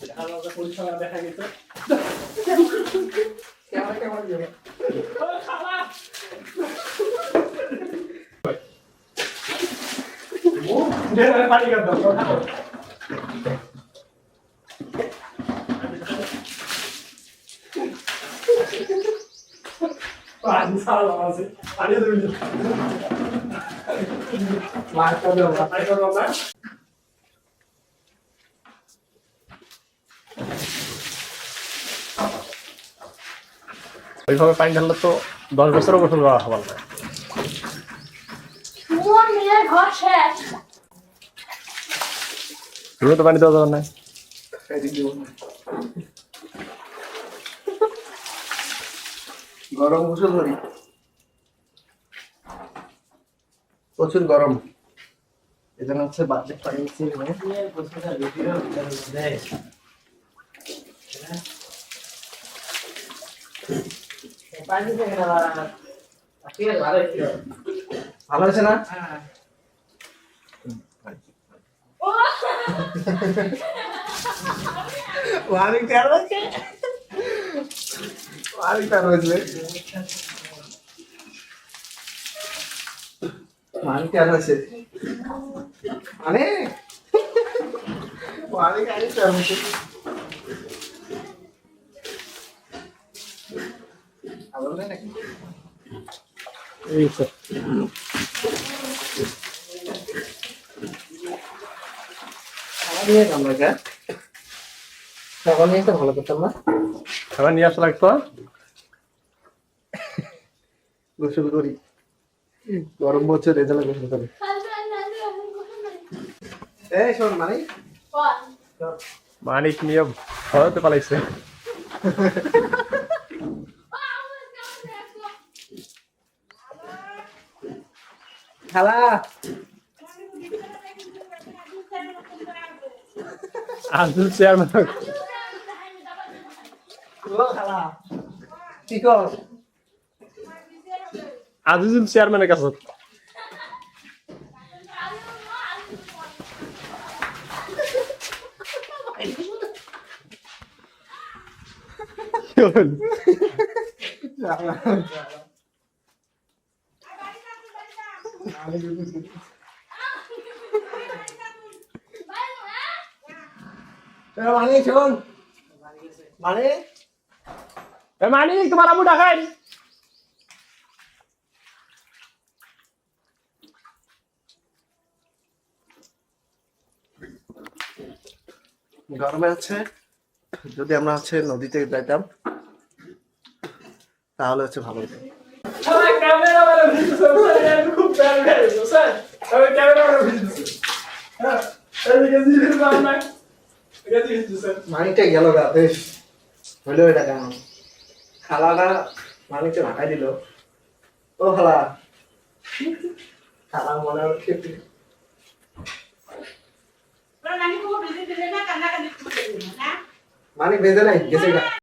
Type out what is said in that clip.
দেখা গেছে। পানি ছাড়া আছে। পানি দেবে মারটা দেবো পানি করব না ওইভাবে পানি ঢাললে তো দশ বছরও গোসল করা হবার না। তো পানি দেওয়া যাবে। গরম গোসল করি প্রচুর গরম। এজন্য হচ্ছে বাজেট পানি মিশিয়ে নিয়ে ভালো আছে না ওয়ারিং তেল আছে ওয়ারিং তেল আছে ওয়ারিং তেল আছে মানে ওয়ারিং তেল আছে ভালো না নাকি এই খাবার নিয়ে তো ভালো করতাম না খাবার নিয়ে আসা লাগতো গোসল করি গরম বছর রেজাল্ট গোসল করি এই শোন মানে মানিক নিয়ে ভয়তে পালাইছে। খালা আজুল চেয়ারম্যান আজিজুল চেয়ারম্যানের কাছে কি মানে শোন মানে তোমার আবু ডাকাই গরমে হচ্ছে যদি আমরা হচ্ছে নদীতে যাইতাম তাহলে হচ্ছে ভালো হতো। ব্যাড হয়ে গেছে স্যার আমি ক্যামেরা মানে ভিডিও হ্যাঁ এদিকে স্যার মানিকটা গেল গা বেশ। হইল এটা কেমন? খালাটা মানিকটা ঢাকাই দিল। ও খালা। খালা মনে হচ্ছে মানিক বেঁধে নাই গেছে